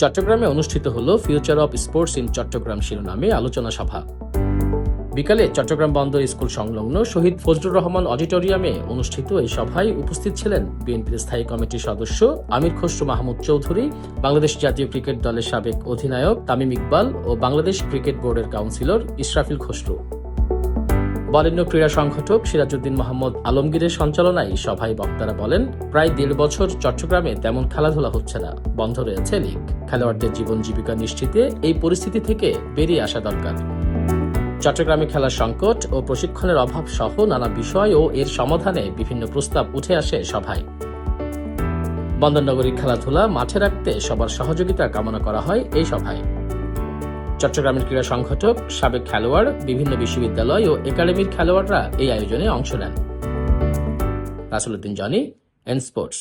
চট্টগ্রামে অনুষ্ঠিত হল future of sports in Chattogram শিরোনামে আলোচনা সভা। বিকালে চট্টগ্রাম বন্দর স্কুল সংলগ্ন শহীদ ফজলুর রহমান অডিটোরিয়ামে অনুষ্ঠিত এই সভায় উপস্থিত ছিলেন বিএনপির স্থায়ী কমিটির সদস্য আমির খসরু মাহমুদ চৌধুরী, বাংলাদেশ জাতীয় ক্রিকেট দলের সাবেক অধিনায়ক তামিম ইকবাল ও বাংলাদেশ ক্রিকেট বোর্ডের কাউন্সিলর ইসরাফিল খসরু। বরেণ্য ক্রীড়া সংগঠক সিরাজউদ্দিন মোহাম্মদ আলমগীরের সঞ্চালনায় সভায় বক্তারা বলেন, প্রায় দেড় বছর চট্টগ্রামে তেমন খেলাধুলা হচ্ছে না। বন্ধ রয়েছে লিগ। খেলোয়াড়দের জীবন জীবিকা নিশ্চিতে এই পরিস্থিতি থেকে বেরিয়ে আসা দরকার। চট্টগ্রামে খেলার সংকট ও প্রশিক্ষণের অভাব সহ নানা বিষয় ও এর সমাধানে বিভিন্ন প্রস্তাব উঠে আসে সভায়। বন্দরনগরীর খেলাধুলা মাঠে রাখতে সবার সহযোগিতা কামনা করা হয় এই সভায়। চট্টগ্রামের ক্রীড়া সংগঠক, সাবেক খেলোয়াড়, বিভিন্ন বিশ্ববিদ্যালয় ও একাডেমির খেলোয়াড়রা এই আয়োজনে অংশ নেন। রাসুলুদ্দিন জনি এন স্পোর্টস